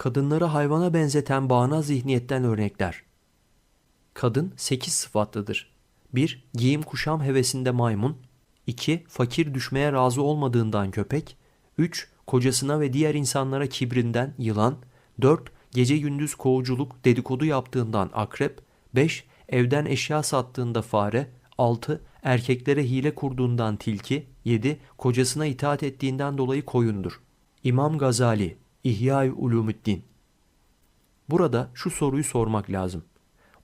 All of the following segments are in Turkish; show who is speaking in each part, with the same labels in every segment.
Speaker 1: Kadınları hayvana benzeten bağnaz zihniyetten örnekler. Kadın 8 sıfatlıdır. 1. Giyim kuşam hevesinde maymun. 2. Fakir düşmeye razı olmadığından köpek. 3. Kocasına ve diğer insanlara kibrinden yılan. 4. Gece gündüz kovuculuk dedikodu yaptığından akrep. 5. Evden eşya sattığında fare. 6. Erkeklere hile kurduğundan tilki. 7. Kocasına itaat ettiğinden dolayı koyundur. İmam Gazali İhya-i Ulumuddin Burada şu soruyu sormak lazım.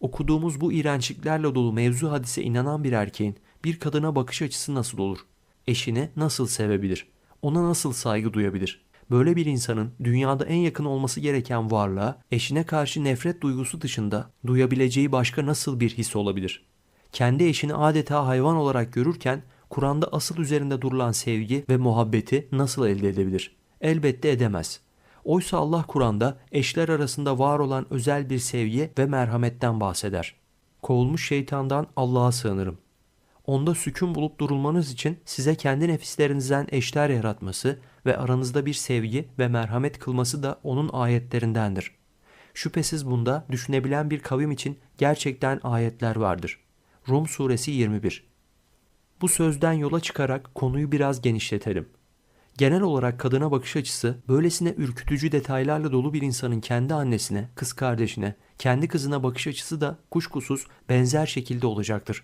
Speaker 1: Okuduğumuz bu iğrençliklerle dolu mevzu hadise inanan bir erkeğin bir kadına bakış açısı nasıl olur? Eşine nasıl sevebilir? Ona nasıl saygı duyabilir? Böyle bir insanın dünyada en yakın olması gereken varlığa eşine karşı nefret duygusu dışında duyabileceği başka nasıl bir his olabilir? Kendi eşini adeta hayvan olarak görürken Kur'an'da asıl üzerinde durulan sevgi ve muhabbeti nasıl elde edebilir? Elbette edemez. Oysa Allah Kur'an'da eşler arasında var olan özel bir sevgi ve merhametten bahseder. Kovulmuş şeytandan Allah'a sığınırım. Onda sükun bulup durulmanız için size kendi nefislerinizden eşler yaratması ve aranızda bir sevgi ve merhamet kılması da onun ayetlerindendir. Şüphesiz bunda düşünebilen bir kavim için gerçekten ayetler vardır. Rum suresi 21 Bu sözden yola çıkarak konuyu biraz genişletelim. Genel olarak kadına bakış açısı böylesine ürkütücü detaylarla dolu bir insanın kendi annesine, kız kardeşine, kendi kızına bakış açısı da kuşkusuz benzer şekilde olacaktır.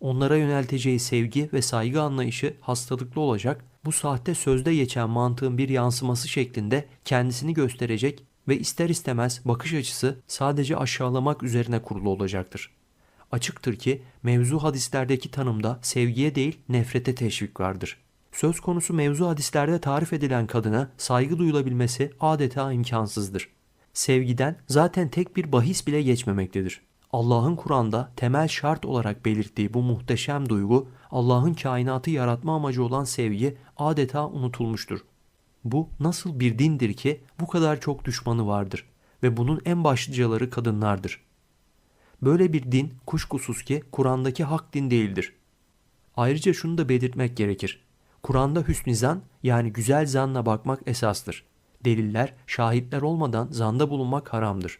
Speaker 1: Onlara yönelteceği sevgi ve saygı anlayışı hastalıklı olacak, bu sahte sözde geçen mantığın bir yansıması şeklinde kendisini gösterecek ve ister istemez bakış açısı sadece aşağılamak üzerine kurulu olacaktır. Açıktır ki mevzu hadislerdeki tanımda sevgiye değil nefrete teşvik vardır.'' Söz konusu mevzu hadislerde tarif edilen kadına saygı duyulabilmesi adeta imkansızdır. Sevgiden zaten tek bir bahis bile geçmemektedir. Allah'ın Kur'an'da temel şart olarak belirttiği bu muhteşem duygu, Allah'ın kainatı yaratma amacı olan sevgi adeta unutulmuştur. Bu nasıl bir dindir ki bu kadar çok düşmanı vardır ve bunun en başlıcaları kadınlardır. Böyle bir din kuşkusuz ki Kur'an'daki hak din değildir. Ayrıca şunu da belirtmek gerekir. Kur'an'da hüsnü zan yani güzel zanla bakmak esastır. Deliller, şahitler olmadan zanda bulunmak haramdır.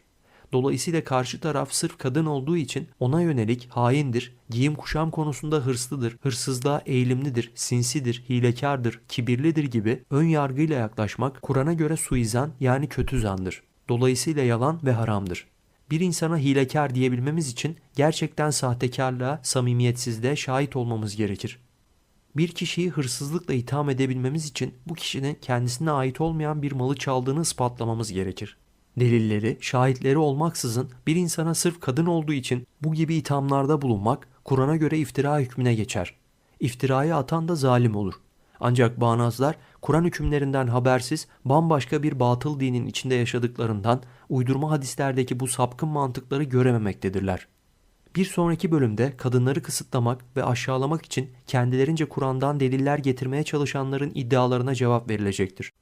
Speaker 1: Dolayısıyla karşı taraf sırf kadın olduğu için ona yönelik haindir, giyim kuşam konusunda hırslıdır, hırsızlığa eğilimlidir, sinsidir, hilekardır, kibirlidir gibi ön yargıyla yaklaşmak Kur'an'a göre suizan yani kötü zandır. Dolayısıyla yalan ve haramdır. Bir insana hilekar diyebilmemiz için gerçekten sahtekarlığa, samimiyetsizliğe şahit olmamız gerekir. Bir kişiyi hırsızlıkla itham edebilmemiz için bu kişinin kendisine ait olmayan bir malı çaldığını ispatlamamız gerekir. Delilleri, şahitleri olmaksızın bir insana sırf kadın olduğu için bu gibi ithamlarda bulunmak Kur'an'a göre iftira hükmüne geçer. İftirayı atan da zalim olur. Ancak bağnazlar Kur'an hükümlerinden habersiz bambaşka bir batıl dinin içinde yaşadıklarından uydurma hadislerdeki bu sapkın mantıkları görememektedirler. Bir sonraki bölümde kadınları kısıtlamak ve aşağılamak için kendilerince Kur'an'dan deliller getirmeye çalışanların iddialarına cevap verilecektir.